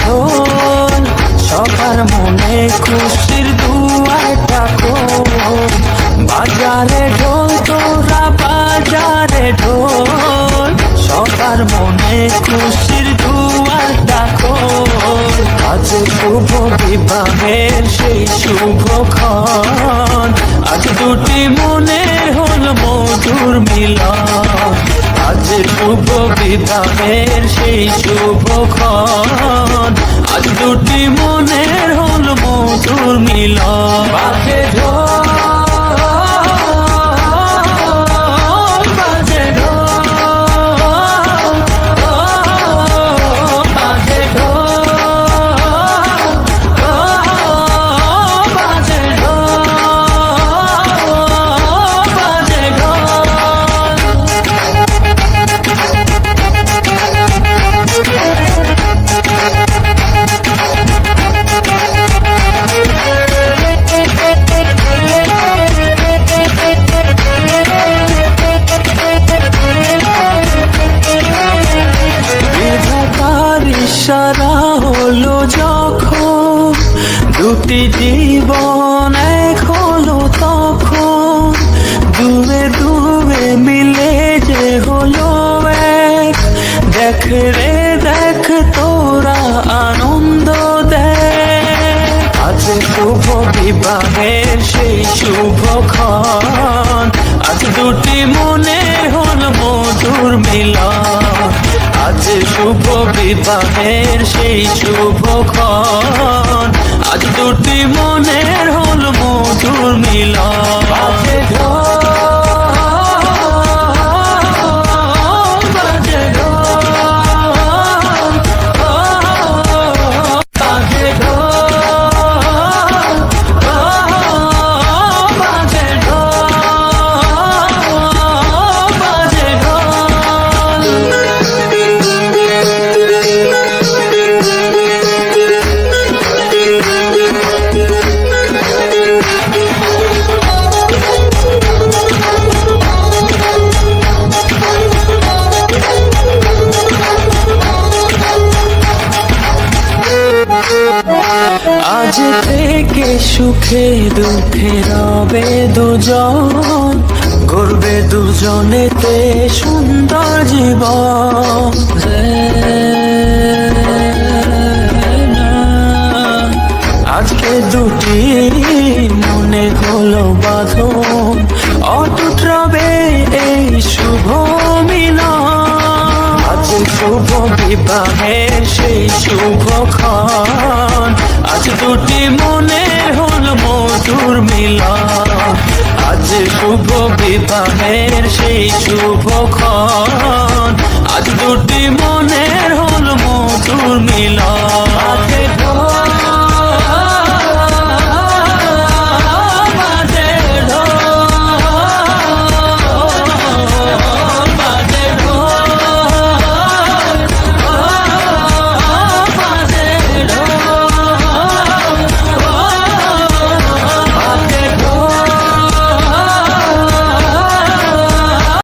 শোন সবার মনে খুশির দুয়ারটা কোন বাজারে ঢোল, তোরা বাজারে ঢোল। সবার মনে খুশির দুয়ারটা কোন আজ শুভ বিবাহের সেই শুভক্ষণ আজ দুটি মনে হল মধুর মিলন। আজ শুভ বিবাহের সেই শুভক্ষণ হলো যখন দুটি জীবন এক হলো তখন দূরে দূরে মিলে যে হলো এক। দেখ রে, দেখ তোরা আনন্দ আজ শুভ বিবাহের সেই শুভক্ষণ আজ দুটি মনে হল মধুর মিলন। শুভ বিবাহের সেই শুভক্ষণ আজ দুটি মনের হল মধুর মিলন। আজ থেকে সুখে দুঃখে রবে দুজন করবে দুজনেতে সুন্দর জীবন। আজকে দুটি মনে হলো বাঁধন, অটুট রবে এই শুভ শুভ বিবাহের সেই শুভক্ষণ। আজ দুটি মনের হল মধুর মিলন। আজ শুভ বিবাহের সেই শুভক্ষণ। আজ দুটি মনের হল মধুর মিলন।